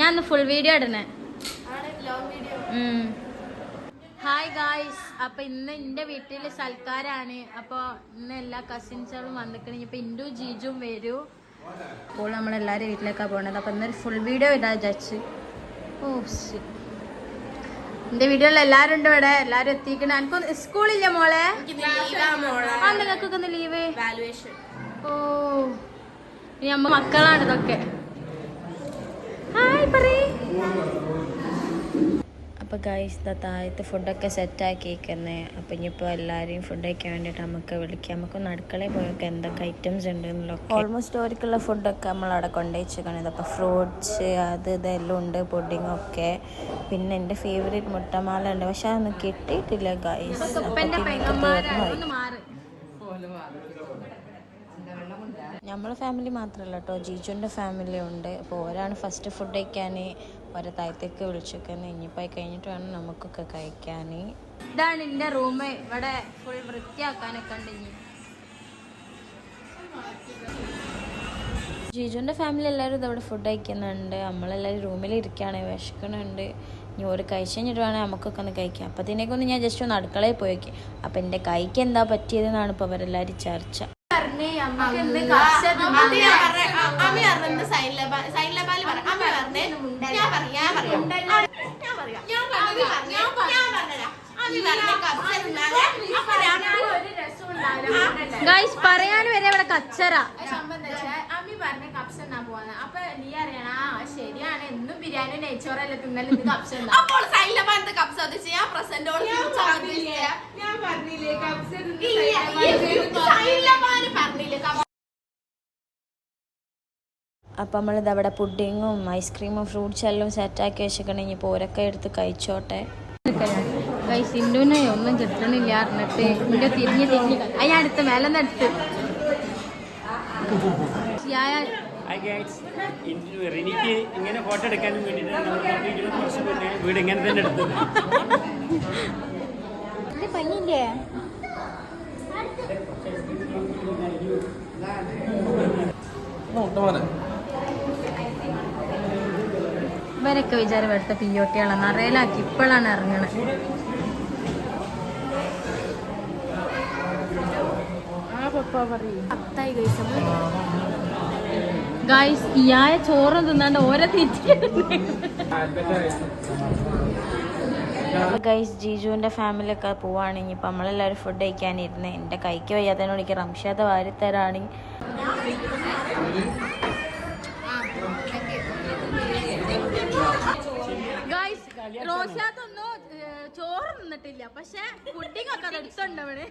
ഞാൻ full video ഇടണേ. Hi guys അപ്പൊ ഇന്ന് എന്റെ വീട്ടിൽ സൽക്കാരാണ്. അപ്പൊ ഇന്ന് എല്ലാ കസിൻസുകളും വന്നിക്കണ. ഇപ്പൊ ഇൻഡു ജീജും വരൂ. അപ്പോൾ നമ്മളെല്ലാരും വീട്ടിലേക്കാണ് പോണത്. അപ്പൊ ഇന്നൊരു ഫുൾ വീഡിയോ ഇടാ വിചാരിച്ച്. ഓ. എന്റെ വീഡിയോയിൽ എല്ലാരും ഉണ്ട് ഇവിടെ. എല്ലാരും എത്തിക്കണം. എനിക്ക് സ്കൂളില്ല മോളെ? നിങ്ങൾക്കൊക്കെ ഒന്ന് ലീവ് ഓ ഇനി അമ്മ മക്കളാണ് ഇതൊക്കെ. അപ്പോൾ ഗൈസ് ഇതാ താഴത്ത് ഫുഡൊക്കെ സെറ്റാക്കിയിരിക്കുന്നത് അപ്പോൾ ഇനിയിപ്പോൾ എല്ലാവരെയും ഫുഡ് കഴിക്കാൻ വേണ്ടിയിട്ട് നമുക്ക് വിളിക്കാം. നമുക്ക് അടുക്കളയിൽ പോയൊക്കെ എന്തൊക്കെ ഐറ്റംസ് ഉണ്ട് എന്നുള്ളതൊക്കെ ഓൾമോസ്റ്റ് അവർക്കുള്ള ഫുഡൊക്കെ നമ്മൾ അവിടെ കൊണ്ടുവച്ചിരിക്കണത് അപ്പോൾ ഫ്രൂട്ട്സ് അത് ഇതെല്ലാം ഉണ്ട് പുഡിങ്ങൊക്കെ പിന്നെ എന്റെ ഫേവറേറ്റ് മുട്ടമാല ഉണ്ട്. പക്ഷെ അതൊന്നും കിട്ടിയിട്ടില്ല ഗൈസ് നമ്മളെ ഫാമിലി മാത്രമല്ല കേട്ടോ ജീജുന്റെ ഫാമിലി ഉണ്ട്. അപ്പോൾ ഓരാണ് ഫസ്റ്റ് ഫുഡ് കഴിക്കാൻ ഓരോ താഴത്തേക്ക് വിളിച്ചേക്കാൻ ഇനിയിപ്പോൾ കഴിഞ്ഞിട്ട് വേണം നമുക്കൊക്കെ കഴിക്കാൻ ഇതാണ് എന്റെ റൂം ഇവിടെ ഫുൾ വൃത്തിയാക്കാനൊക്കെ ഉണ്ട് ഇനി. ഫാമിലി എല്ലാവരും ഇതവിടെ ഫുഡ് കഴിക്കുന്നുണ്ട്. നമ്മളെല്ലാവരും റൂമിൽ ഇരിക്കുകയാണ് വിശക്കണുണ്ട് ഇനി ഒരു കഴിച്ച് കഴിഞ്ഞിട്ട് വേണേൽ നമുക്കൊക്കെ ഒന്ന് കഴിക്കാം. അപ്പോൾ ഇതിനേക്കൊന്ന് ഞാൻ ജസ്റ്റ് ഒന്ന് അടുക്കളയിൽ പോയി വയ്ക്കും അപ്പോൾ എന്റെ കൈക്ക് എന്താ പറ്റിയതെന്നാണ് ഇപ്പോൾ അവരെല്ലാവരും ചർച്ച. ഗൈസ് പറയാൻ വരെ ഇവിടെ കച്ചറ. അമ്മി പറഞ്ഞ കപ്സ എന്നാ പോവാന്ന്. അപ്പൊ നീ അറിയണ ശരിയാണ്. എന്നും ബിരിയാണി നെയ്ച്ചോറല്ലേ തിന്നൽ കപ്സ അപ്പോൾ സൈലബാനത്തെ കപ്സ്? അത് ചെയ്യാൻ പ്രസന്റോട് ഞാൻ പറഞ്ഞില്ലേ കപ്സ് സൈലബാന് പറഞ്ഞില്ലേ കപ്സ് അപ്പം നമ്മളിത് അവിടെ പുഡിങ്ങും ഐസ്ക്രീമും ഫ്രൂട്ട്സ് എല്ലാം സെറ്റാക്കി വെച്ചിട്ടുണ്ടെങ്കിൽ ഇപ്പോൾ ഓരൊക്കെ എടുത്ത് കഴിച്ചോട്ടെ. ഒന്നും കിട്ടണില്ല എന്നിട്ട് തിരിഞ്ഞ് തിരിഞ്ഞ്. അടുത്ത് മേലെ ഇങ്ങനെ ഫോട്ടോ എടുക്കാനും വേണ്ടിയിട്ട് നമ്മൾ ഇരുപത് വർഷം വീട് ഇങ്ങനെ തന്നെ എടുത്തത്. പനിയില്ലേ? ഇവരൊക്കെ വിചാരം എടുത്ത പിയോട്ടികളാണ്. നിറയിലാക്കി ഇപ്പോഴാണ് ഇറങ്ങണത് ഗായ്സ് ഇയായ ചോറും തിന്നാണ്ട് ഓരോ ഗൈസ് ജീജുവിന്റെ ഫാമിലിയൊക്കെ പോവാണെങ്കിൽ ഇപ്പം നമ്മളെല്ലാവരും ഫുഡ് കഴിക്കാനിരുന്ന്. എന്റെ കൈക്ക് വയ്യാത്തതിനോട് എനിക്ക് റംഷാദ വാരിത്തരാണെങ്കിൽ ഗൈസ് റോസാത്തൊന്നും ചോറ് നിന്നിട്ടില്ല പക്ഷെ പുഡിംഗ് ഒക്കെ എടുത്തുണ്ട് അവിടെ.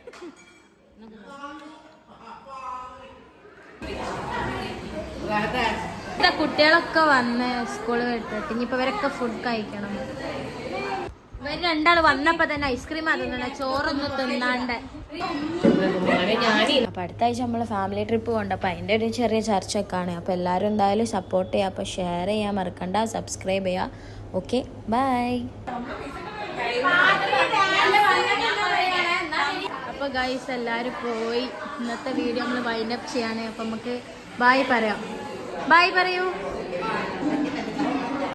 കുട്ടികളൊക്കെ വന്ന് സ്കൂളിൽ വിട്ടിട്ട്. ഇനിയിപ്പോ ഇവരൊക്കെ ഫുഡ് കഴിക്കണം. ഇവർ രണ്ടാൾ വന്നപ്പോ തന്നെ ഐസ്ക്രീം അതൊന്നും ചോറൊന്നും തിന്നാണ്ട്. അപ്പൊ അടുത്ത ആഴ്ച നമ്മൾ ഫാമിലി ട്രിപ്പ് പോകണ്ട അപ്പൊ അതിന്റെ ഒരു ചെറിയ ചർച്ച ഒക്കെ ആണ്. അപ്പൊ എല്ലാവരും എന്തായാലും സപ്പോർട്ട് ചെയ്യാം. അപ്പൊ ഷെയർ ചെയ്യാൻ മറക്കണ്ട. സബ്സ്ക്രൈബ് ചെയ്യാം. Okay bye. അപ്പൊ ഗൈസ് എല്ലാരും പോയി. ഇന്നത്തെ വീഡിയോ നമ്മൾ വൈൻഡപ്പ് ചെയ്യാണ്. അപ്പൊ നമുക്ക് ബായ് പറയാം. ബായ് പറയൂ.